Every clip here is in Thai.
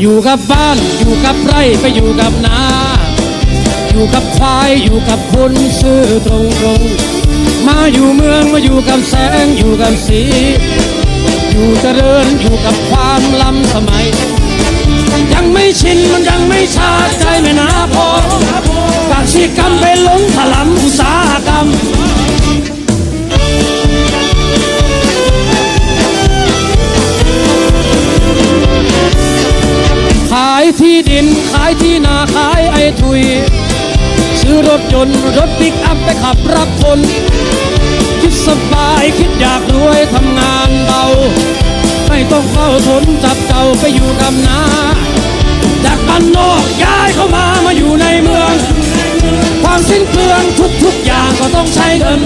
อยู่กับบ้านอยู่กับไร่ไปอยู่กับนาอยู่กับควายอยู่กับคนซื่อตรงตรงมาอยู่เมืองมาอยู่กับแสงอยู่กับสี อยู่เจริญอยู่กับความล้ำสมัย ยังไม่ชินมันยังไม่ชาใจไม่นาพอกสิกรรมไปหลง ที่ดินขายที่นาขายไอ้ทุย ซื้อรถยนต์รถปิกอัพไปขับรับคน คิดสบายคิดอยากรวยทำงานเบา ไม่ต้องเฝ้าทนจับเจ้าไปอยู่กับนาจากบ้านนอกย้ายเข้ามามาอยู่ในเมือง ความสิ้นเปลืองทุกๆอย่างก็ต้องใช้เงิน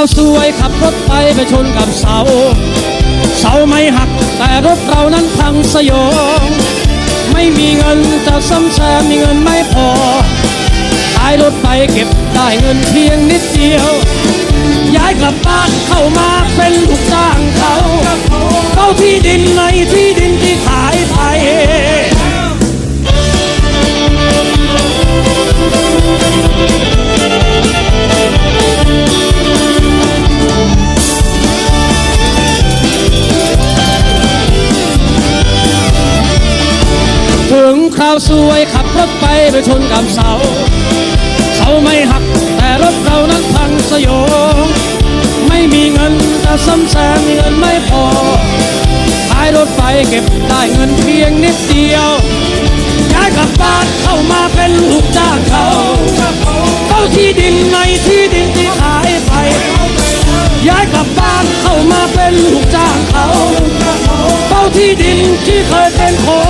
าวสวยขับรถไปไปชนกับเสา เสาไม่หักแต่รถเรานั้นพังสยอง ไม่มีเงินจะซ่อมแซมมีเงินไม่พอ ขายรถไปเก็บได้เงินเพียงนิดเดียว ย้ายกลับบ้านเข้ามาเป็นลูกจ้างเขา เข้าที่ดินในที่ ถึงคราวสวยขับรถไปไปชนกับเสาเสาไม่หักแต่รถเรานั้นพังสยองไม่มีเงินจะซ่อมแซมเงินไม่พอขายรถไปเก็บได้เงินเพียงนิดเดียวย้ายกลับบ้านเข้ามาเป็นลูกจ้างเขาเข้าที่ดินในที่ดินที่ขายไปย้ายกลับบ้านเข้ามาเป็นลูกจ้างเขาเฝ้าที่ดินที่เคยเป็นของ